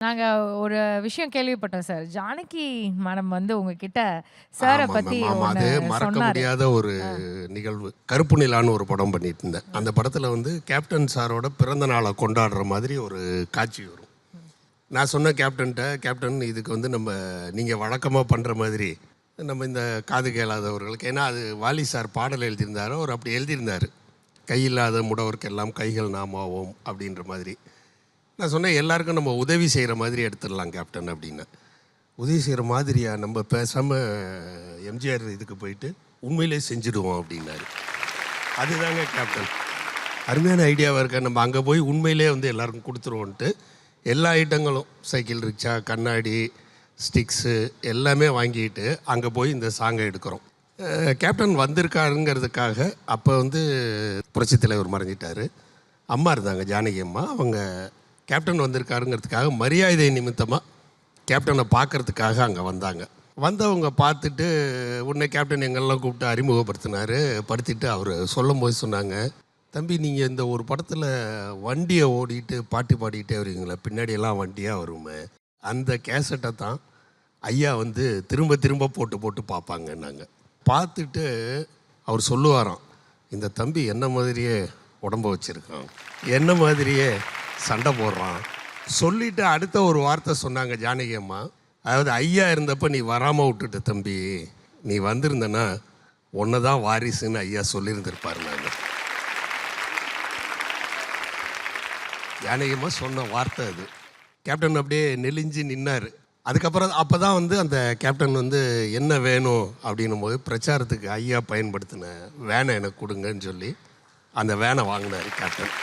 நாங்க ஒரு விஷயம் கேள்விப்பட்டோம் சார். ஜானகி மேடம் வந்து உங்ககிட்ட சார ஆமா, பத்தி ஆமா, ஆமா. ஒண்ணு அது மறக்க சொன்னாரு. முடியாத ஒரு நிகழ்வு. கருப்பு நிலான்னு ஒரு படம் பண்ணிட்டு இருந்தேன் அந்த படத்தில் வந்து கேப்டன் சாரோட பிறந்த நாளை கொண்டாடுற மாதிரி ஒரு காட்சி வரும். நான் சொன்ன கேப்டன்கிட்ட கேப்டன் இதுக்கு வந்து நம்ம நீங்கள் வழக்கமாக பண்ணுற மாதிரி நம்ம இந்த காது கேளாதவர்களுக்கு ஏன்னா அது வாலி சார் பாடல் எழுதியிருந்தாரு. அவர் அப்படி எழுதியிருந்தார். கையில்லாத முடவர்க்கெல்லாம் கைகள் நாமாவோம் அப்படின்ற மாதிரி. நான் சொன்னேன் எல்லாருக்கும் நம்ம உதவி செய்கிற மாதிரி எடுத்துடலாம் கேப்டன் அப்படின்னு. உதவி செய்கிற மாதிரியா? நம்ம பேசாமல் எம்ஜிஆர் இதுக்கு போயிட்டு உண்மையிலே செஞ்சுடுவோம் அப்படின்னாரு. அதுதாங்க கேப்டன் அருமையான ஐடியாவாக இருக்க. நம்ம அங்கே போய் உண்மையிலே வந்து எல்லாருக்கும் கொடுத்துருவோன்ட்டு எல்லா ஐட்டங்களும் சைக்கிள் ரிக்ஷா கண்ணாடி ஸ்டிக்ஸு எல்லாமே வாங்கிட்டு அங்கே போய் இந்த சாங்கை எடுக்கிறோம். கேப்டன் வந்திருக்காருங்கிறதுக்காக அப்போ வந்து புரட்சித் தலைவர் மறைஞ்சிட்டாரு. அம்மா இருந்தாங்க ஜானகி அம்மா. அவங்க கேப்டன் வந்திருக்காருங்கிறதுக்காக மரியாதை நிமித்தமாக கேப்டனை பார்க்கறதுக்காக அங்கே வந்தாங்க. வந்தவங்க பார்த்துட்டு உன்னை கேப்டன் எங்கெல்லாம் கூப்பிட்டு அறிமுகப்படுத்தினாரு படுத்திட்டு அவர் சொல்லும் போது சொன்னாங்க தம்பி நீங்கள் இந்த ஒரு படத்தில் வண்டியை ஓடிட்டு பாட்டு பாடிக்கிட்டே வருவீங்களே பின்னாடியெல்லாம் வண்டியாக வருமே அந்த கேசட்டை தான் ஐயா வந்து திரும்ப திரும்ப போட்டு போட்டு பார்ப்பாங்கன்னாங்க. பார்த்துட்டு அவர் சொல்லுவாராம் இந்த தம்பி என்ன மாதிரியே உடம்ப வச்சுருக்கான் என்ன மாதிரியே சண்டை போடுறான். சொல்லிட்டு அடுத்த ஒரு வார்த்தை சொன்னாங்க ஜானகி அம்மா. அதாவது ஐயா இருந்தப்போ நீ வராமல் விட்டுட்ட தம்பி. நீ வந்திருந்தனா ஒன்று தான் வாரிசுன்னு ஐயா சொல்லியிருந்திருப்பார் நான். ஜானகி அம்மா சொன்ன வார்த்தை அது. கேப்டன் அப்படியே நெலிஞ்சு நின்னார். அதுக்கப்புறம் அப்போ தான் வந்து அந்த கேப்டன் வந்து என்ன வேணும்? அப்படின்னும் போது பிரச்சாரத்துக்கு ஐயா பயன்படுத்தின வேனை எனக்கு கொடுங்கன்னு சொல்லி அந்த வேனை வாங்கினார் கேப்டன்.